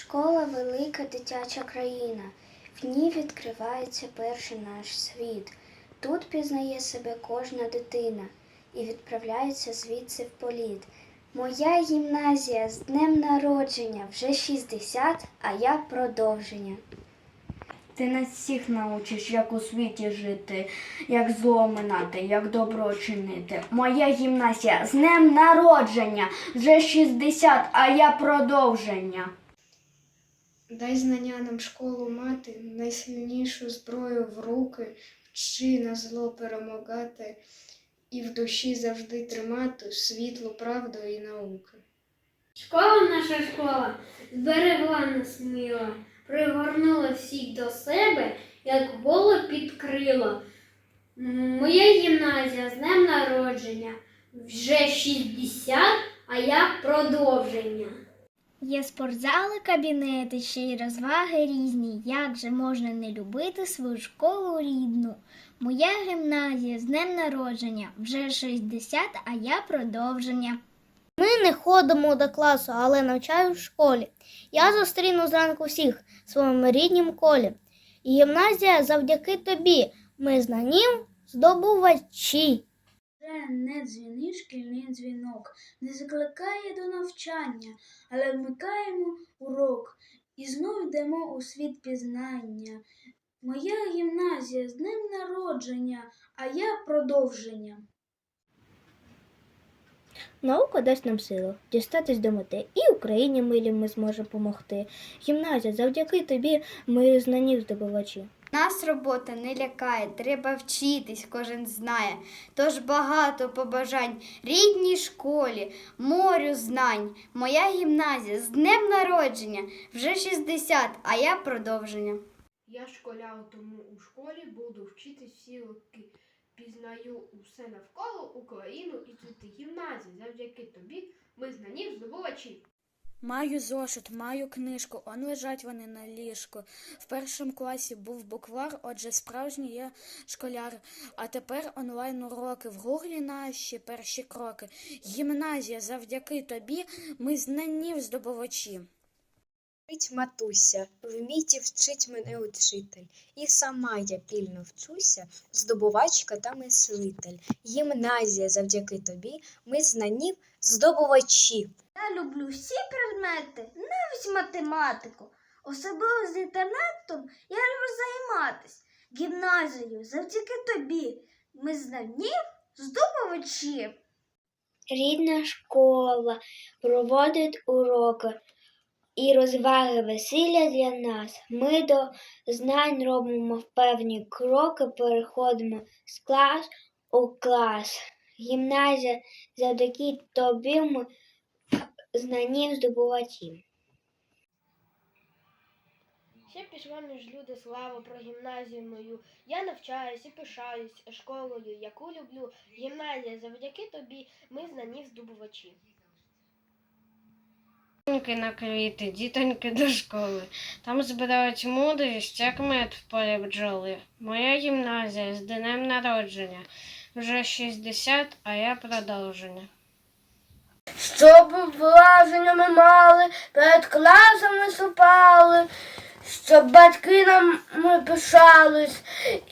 Школа велика дитяча країна. В ній відкривається перший наш світ. Тут пізнає себе кожна дитина і відправляється звідси в політ. Моя гімназія з днем народження вже 60, а я продовження. Ти нас всіх научиш, як у світі жити, як зло минати, як добро чинити. Моя гімназія з днем народження вже 60, а я продовження. Дай знання нам школу мати, найсильнішу зброю в руки, вчи на зло перемагати і в душі завжди тримати світло, правду і науки. Школа наша школа зберегла нас мила, пригорнула всіх до себе, як голуб під крило. Моя гімназія з днем народження вже 60, а я продовження. Є спортзали, кабінети, ще й розваги різні. Як же можна не любити свою школу рідну? Моя гімназія з днем народження вже 60, а я продовження. Ми не ходимо до класу, але навчаю в школі. Я зустріну зранку всіх в своєму ріднім колі. І Гімназія завдяки тобі. Ми знанів здобувачі. Вже не дзвінить шкільний дзвінок, не закликає до навчання, але вмикаємо урок і знов йдемо у світ пізнання. Моя гімназія з днем народження, а я продовження. Наука дасть нам силу дістатись до мети, і Україні милі ми зможемо помогти. Гімназія, завдяки тобі ми знанів здобувачі. Нас робота не лякає, треба вчитись, кожен знає. Тож багато побажань рідній школі, морю знань. Моя гімназія з днем народження вже 60, а я продовження. Я школя, тому у школі буду вчитись всі роки. Пізнаю усе навколо Україну і цвіти гімназії. Завдяки тобі ми знанів здобувачі. Маю зошит, маю книжку, он лежать вони на ліжку. В першому класі був буквар, отже, справжній є школяр. А тепер онлайн уроки в гуглі наші перші кроки. Гімназія, завдяки тобі, ми знанів здобувачі. Вчить матуся, вміті вчить мене учитель, і сама я пільно вчуся, здобувачка та мислитель. Гімназія завдяки тобі, ми знанів здобувачі. Я люблю всі предмети, навіть математику. Особливо з інтернетом я люблю займатися. Гімназію завдяки тобі. Ми знанів здобувачі. Рідна школа проводить уроки і розваги весілля для нас. Ми до знань робимо певні кроки, переходимо з клас у клас. Гімназія завдяки тобі ми знанів здобувачі. Ще пішла між люди слава про гімназію мою. Я навчаюсь і пишаюсь школою, яку люблю. Гімназія, завдяки тобі ми знанів здобувачі. Дітоньки на квіти, дітоньки до школи. Там збирають мудрість, як мед в полі бджоли. Моя гімназія з днем народження. Вже 60, а я продовження. Щоб враження ми мали, перед класом виступали, щоб батьки нам ми пишались,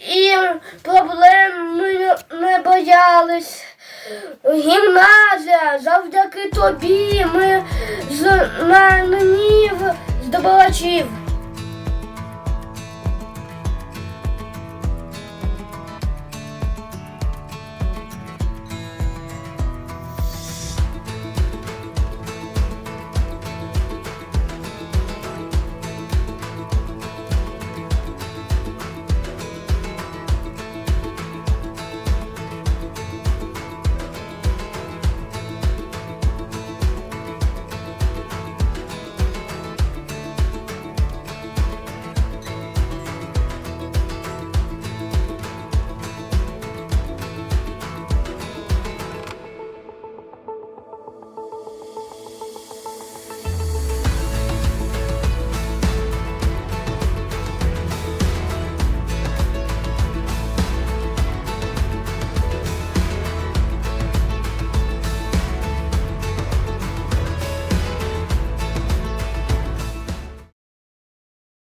і проблем ми не боялись. Гімназія, завдяки тобі ми знанів здобувачів.